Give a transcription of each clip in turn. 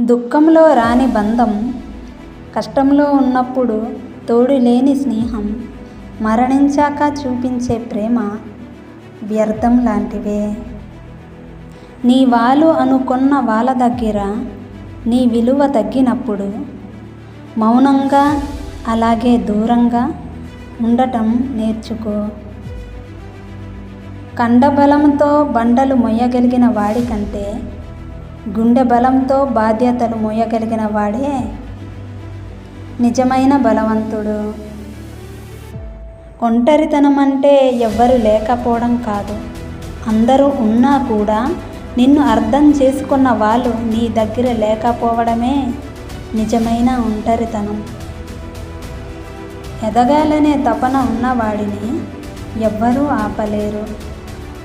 దుఃఖంలో రాని బంధం కష్టంలో ఉన్నప్పుడు తోడు లేని స్నేహం మరణించాక చూపించే ప్రేమ వ్యర్థం లాంటివే. నీ వాళ్ళు అనుకున్న వాళ్ళ దగ్గర నీ విలువ తగ్గినప్పుడు మౌనంగా అలాగే దూరంగా ఉండటం నేర్చుకో. కండబలంతో బండలు మొయ్యగలిగిన వాడికంటే గుండె బలంతో బాధ్యతలు మోయగలిగిన వాడే నిజమైన బలవంతుడు. ఒంటరితనం అంటే ఎవ్వరు లేకపోవడం కాదు. అందరూ ఉన్నా కూడా నిన్ను అర్థం చేసుకున్న వాళ్ళు నీ దగ్గర లేకపోవడమే నిజమైన ఒంటరితనం. ఎదగాలనే తపన ఉన్నవాడిని ఎవ్వరూ ఆపలేరు.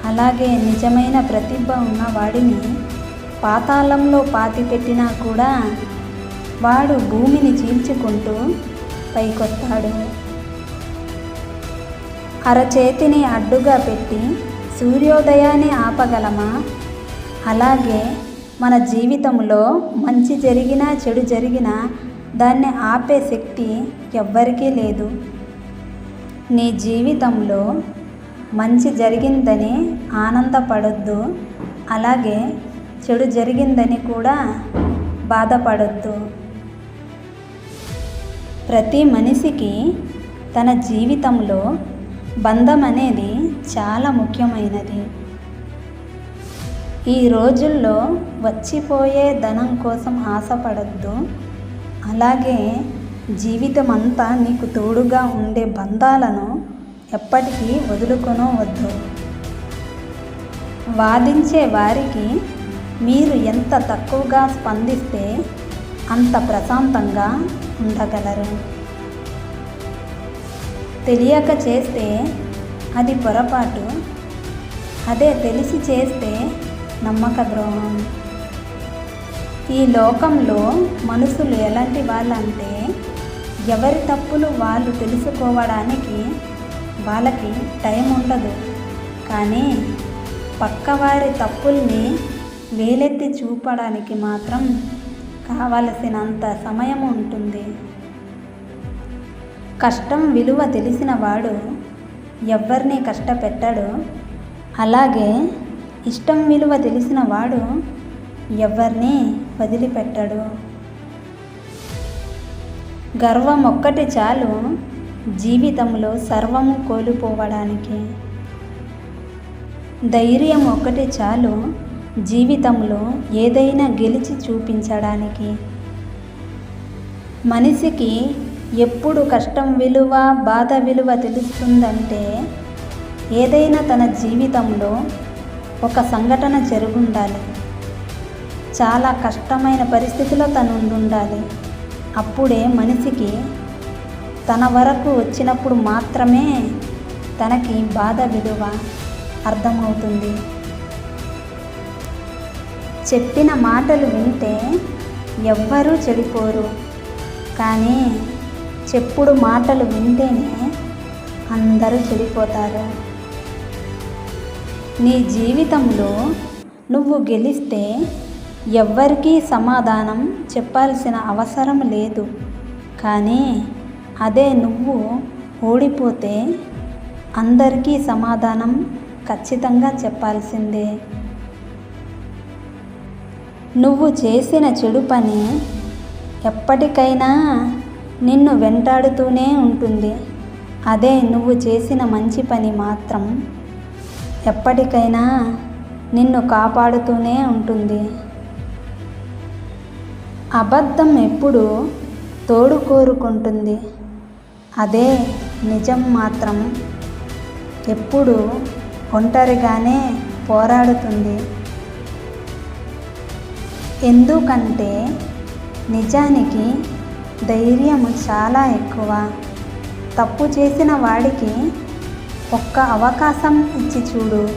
అలాగే నిజమైన ప్రతిభ ఉన్నవాడిని పాతాళంలో పాతిపెట్టినా కూడా వాడు భూమిని చీల్చుకుంటూ పైకొస్తాడు అరచేతిని అడ్డుగా పెట్టి సూర్యోదయాన్ని ఆపగలమా? అలాగే మన జీవితంలో మంచి జరిగినా చెడు జరిగినా దాన్ని ఆపే శక్తి ఎవ్వరికీ లేదు. నీ జీవితంలో మంచి జరిగిందని ఆనందపడొద్దు. అలాగే చెడు జరిగిందని కూడా బాధపడొద్దు. ప్రతి మనిషికి తన జీవితంలో బంధం అనేది చాలా ముఖ్యమైనది. ఈ రోజుల్లో వచ్చిపోయే ధనం కోసం ఆశపడద్దు. అలాగే జీవితం అంతా నీకు తోడుగా ఉండే బంధాలను ఎప్పటికీ వదులుకొనవద్దు వాదించే వారికి మీరు ఎంత తక్కువగా స్పందిస్తే అంత ప్రశాంతంగా ఉండగలరు. తెలియక చేస్తే అది పొరపాటు. అదే తెలిసి చేస్తే నమ్మక ద్రోహం. ఈ లోకంలో మనుషులు ఎలాంటి వాళ్ళంటే ఎవరి తప్పులు వాళ్ళు తెలుసుకోవడానికి వాళ్ళకి టైం ఉండదు. కానీ పక్కవారి తప్పుల్ని వేలెత్తి చూపడానికి మాత్రం కావలసినంత సమయం ఉంటుంది. కష్టం విలువ తెలిసిన వాడు ఎవరిని కష్టపెట్టాడు. అలాగే ఇష్టం విలువ తెలిసిన వాడు ఎవరిని వదిలిపెట్టాడు. గర్వం ఒక్కటి చాలు జీవితంలో సర్వము కోల్పోవడానికి. ధైర్యం ఒక్కటి చాలు జీవితంలో ఏదైనా గెలిచి చూపించడానికి. మనిషికి ఎప్పుడు కష్టం విలువ బాధ విలువ తెలుస్తుందంటే ఏదైనా తన జీవితంలో ఒక సంఘటన జరుగుండాలి. చాలా కష్టమైన పరిస్థితిలో తను ఉండాలి అప్పుడే మనిషికి తన వరకు వచ్చినప్పుడు మాత్రమే తనకి బాధ విలువ అర్థమవుతుంది. చెప్పిన మాటలు వింటే ఎవ్వరూ చెడిపోరు. కానీ చెప్పుడు మాటలు వింటేనే అందరూ చెడిపోతారు. నీ జీవితంలో నువ్వు గెలిస్తే ఎవ్వరికీ సమాధానం చెప్పాల్సిన అవసరం లేదు. కానీ అదే నువ్వు ఓడిపోతే అందరికీ సమాధానం ఖచ్చితంగా చెప్పాల్సిందే. నువ్వు చేసిన చెడు పని ఎప్పటికైనా నిన్ను వెంటాడుతూనే ఉంటుంది. అదే నువ్వు చేసిన మంచి పని మాత్రం ఎప్పటికైనా నిన్ను కాపాడుతూనే ఉంటుంది. అబద్ధం ఎప్పుడు తోడు కోరుకుంటుంది. అదే నిజం మాత్రం ఎప్పుడు ఒంటరిగానే పోరాడుతుంది. ఎందుకంటే నిజానికి ధైర్యం చాలా ఎక్కువ. తప్పు చేసిన వాడికి ఒక్క అవకాశం ఇచ్చి చూడు.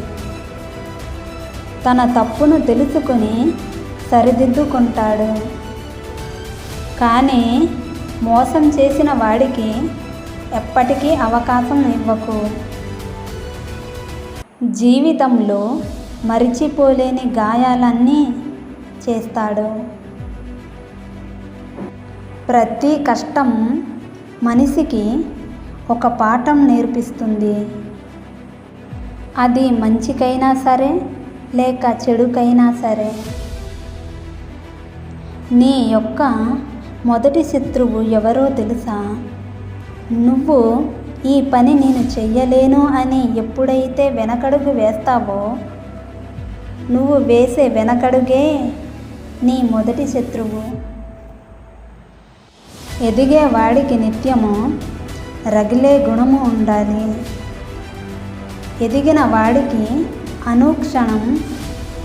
తన తప్పును తెలుసుకొని సరిదిద్దుకుంటాడు. కానీ మోసం చేసిన వాడికి ఎప్పటికీ అవకాశం ఇవ్వకు. జీవితంలో మరిచిపోలేని గాయాలన్నీ చేస్తాడు. ప్రతి కష్టం మనిషికి ఒక పాఠం నేర్పిస్తుంది. అది మంచికైనా సరే లేక చెడుకైనా సరే. నీ యొక్క మొదటి శత్రువు ఎవరో తెలుసా? నువ్వు ఈ పని నేను చెయ్యలేను అని ఎప్పుడైతే వెనకడుగు వేస్తావో నువ్వు వేసే వెనకడుగే నీ మొదటి శత్రువు. ఎదిగే వాడికి నిత్యము రగిలే గుణము ఉండాలి. ఎదిగిన వాడికి అనుక్షణం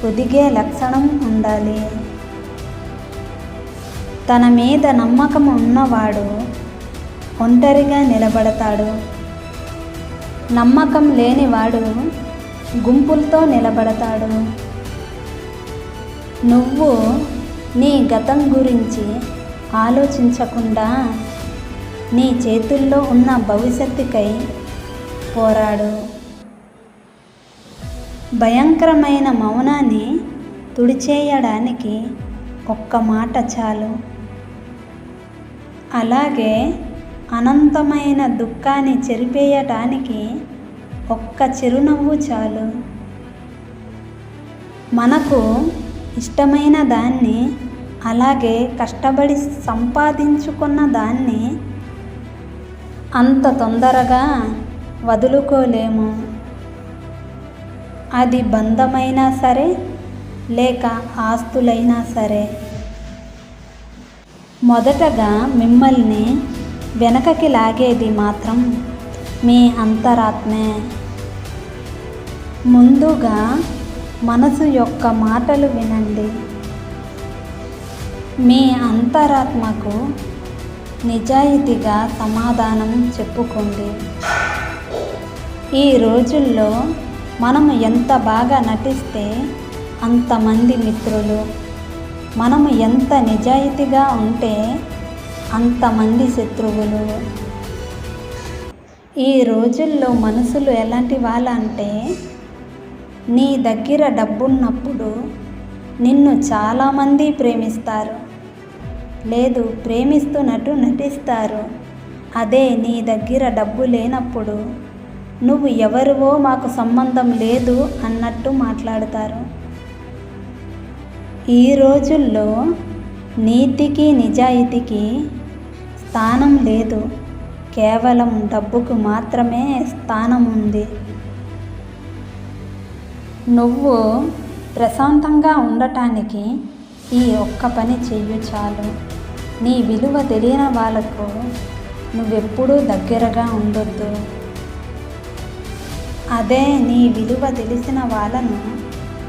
ఒదిగే లక్షణం ఉండాలి. తన మీద నమ్మకం ఉన్నవాడు ఒంటరిగా నిలబడతాడు. నమ్మకం లేనివాడు గుంపులతో నిలబడతాడు. నువ్వు నీ గతం గురించి ఆలోచించకుండా నీ చేతుల్లో ఉన్న భవిష్యత్తుకై పోరాడు. భయంకరమైన మౌనాన్ని తుడిచేయడానికి ఒక్క మాట చాలు. అలాగే అనంతమైన దుఃఖాన్ని చెరిపేయటానికి ఒక్క చిరునవ్వు చాలు. మనకు ఇష్టమైన దాన్ని అలాగే కష్టపడి సంపాదించుకున్న దాన్ని అంత తొందరగా వదులుకోలేము. అది బంధమైనా సరే లేక ఆస్తులైనా సరే. మొదటగా మిమ్మల్ని వెనకకి లాగేది మాత్రం మీ అంతరాత్మే. ముందుగా మనసు యొక్క మాటలు వినండి. మీ అంతరాత్మకు నిజాయితీగా సమాధానం చెప్పుకోండి. ఈ రోజుల్లో మనము ఎంత బాగా నటిస్తే అంతమంది మిత్రులు మనము ఎంత నిజాయితీగా ఉంటే అంతమంది శత్రువులు. ఈ రోజుల్లో మనుషులు ఎలాంటి వాళ్ళంటే నీ దగ్గర డబ్బున్నప్పుడు నిన్ను చాలామంది ప్రేమిస్తారు. లేదు ప్రేమిస్తున్నట్టు నటిస్తారు. అదే నీ దగ్గర డబ్బు లేనప్పుడు నువ్వు ఎవరివో మాకు సంబంధం లేదు అన్నట్టు మాట్లాడతారు. ఈ రోజుల్లో నీతికి నిజాయితీకి స్థానం లేదు. కేవలం డబ్బుకు మాత్రమే స్థానం ఉంది. నువ్వు ప్రశాంతంగా ఉండటానికి ఈ ఒక్క పని చెయ్యు చాలు. నీ విలువ తెలియని వాళ్ళకు నువ్వెప్పుడూ దగ్గరగా ఉండొద్దు. అదే నీ విలువ తెలిసిన వాళ్ళను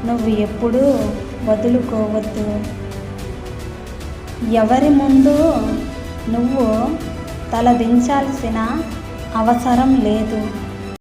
నువ్వు ఎప్పుడూ వదులుకోవద్దు. ఎవరి ముందు నువ్వు తలదించాల్సిన అవసరం లేదు.